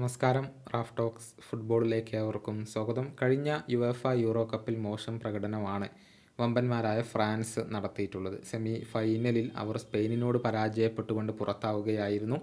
നമസ്കാരം. Raf talks ഫുട്ബോളിലേക്ക് ഏവർക്കും സ്വാഗതം. കഴിഞ്ഞ യുഎഫ യൂറോ കപ്പിൽ മോശം പ്രകടനമാണ് വമ്പന്മാരായ ഫ്രാൻസ് നടത്തിയിട്ടുള്ളത്. സെമി ഫൈനലിൽ അവർ സ്പെയിനിനോട് പരാജയപ്പെട്ടുകൊണ്ട് പുറത്താവുകയായിരുന്നു.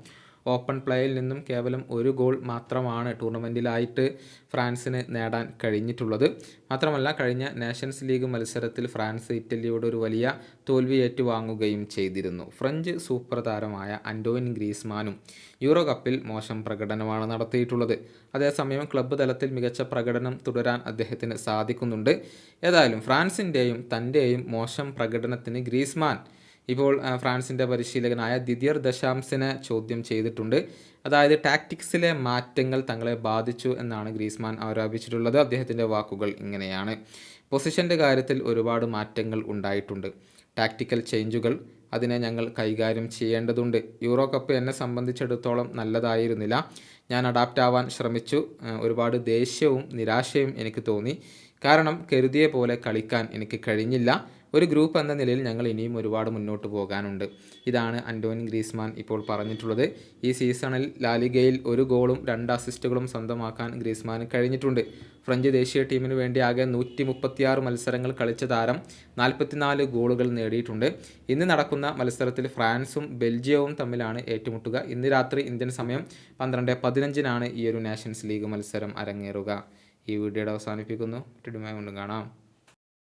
ഓപ്പൺ പ്ലേയിൽ നിന്നും കേവലം ഒരു ഗോൾ മാത്രമാണ് ടൂർണമെന്റിലായിട്ട് ഫ്രാൻസിന് നേടാൻ കഴിഞ്ഞിട്ടുള്ളത്. മാത്രമല്ല കഴിഞ്ഞ നാഷൻസ് ലീഗ് മത്സരത്തിൽ ഫ്രാൻസ് ഇറ്റലിയോട് ഒരു വലിയ തോൽവി ഏറ്റുവാങ്ങുകയും ചെയ്തിരുന്നു. ഫ്രഞ്ച് സൂപ്പർ താരമായ അൻഡോയിൻ ഗ്രീസ്മാനും യൂറോ കപ്പിൽ മോശം പ്രകടനമാണ് നടത്തിയിട്ടുള്ളത്. അതേസമയം ക്ലബ്ബ് തലത്തിൽ മികച്ച പ്രകടനം തുടരാൻ അദ്ദേഹത്തിന് സാധിക്കുന്നുണ്ട്. ഏതായാലും ഫ്രാൻസിന്റെയും തന്റെയും മോശം പ്രകടനത്തിന് ഗ്രീസ്മാൻ ഇപ്പോൾ ഫ്രാൻസിന്റെ പരിശീലകനായ ദിദിയർ ദശാംസിനെ ചോദ്യം ചെയ്തിട്ടുണ്ട്. അതായത് ടാക്ടിക്സിലെ മാറ്റങ്ങൾ തങ്ങളെ ബാധിച്ചു എന്നാണ് ഗ്രീസ്മാൻ ആരോപിച്ചിട്ടുള്ളത്. അദ്ദേഹത്തിന്റെ വാക്കുകൾ ഇങ്ങനെയാണ്. പൊസിഷന്റെ കാര്യത്തിൽ ഒരുപാട് മാറ്റങ്ങൾ ഉണ്ടായിട്ടുണ്ട്. ടാക്ടിക്കൽ ചേഞ്ചുകൾ അതിനെ ഞങ്ങൾ കൈകാര്യം ചെയ്യേണ്ടതുണ്ട്. യൂറോ കപ്പ് എന്നെ സംബന്ധിച്ചിടത്തോളം നല്ലതായിരുന്നില്ല. ഞാൻ അഡാപ്റ്റ് ആവാൻ ശ്രമിച്ചു. ഒരുപാട് ദേഷ്യവും നിരാശയും എനിക്ക് തോന്നി. കാരണം കരുതിയ പോലെ കളിക്കാൻ എനിക്ക് കഴിഞ്ഞില്ല. ഒരു ഗ്രൂപ്പ് എന്ന നിലയിൽ ഞങ്ങൾ ഇനിയും ഒരുപാട് മുന്നോട്ട് പോകാനുണ്ട്. ഇതാണ് അന്റോനി ഗ്രീസ്മാൻ ഇപ്പോൾ പറഞ്ഞിട്ടുള്ളത്. ഈ സീസണിൽ ലാലിഗയിൽ ഒരു ഗോളും രണ്ട് അസിസ്റ്റുകളും സ്വന്തമാക്കാൻ ഗ്രീസ്മാന് കഴിഞ്ഞിട്ടുണ്ട്. ഫ്രഞ്ച് ദേശീയ ടീമിന് വേണ്ടി ആകെ നൂറ്റി മുപ്പത്തിയാറ് മത്സരങ്ങൾ കളിച്ച താരം നാൽപ്പത്തിനാല് ഗോളുകൾ നേടിയിട്ടുണ്ട്. ഇന്ന് നടക്കുന്ന മത്സരത്തിൽ ഫ്രാൻസും ബെൽജിയവും തമ്മിലാണ് ഏറ്റുമുട്ടുക. ഇന്ന് രാത്രി ഇന്ത്യൻ സമയം പന്ത്രണ്ട് പതിനഞ്ചിനാണ് ഈ ഒരു നാഷൻസ് ലീഗ് മത്സരം അരങ്ങേറുക. ഈ വീഡിയോയുടെ അവസാനിപ്പിക്കുന്നു. ടിഡുമായി കൊണ്ടും കാണാം.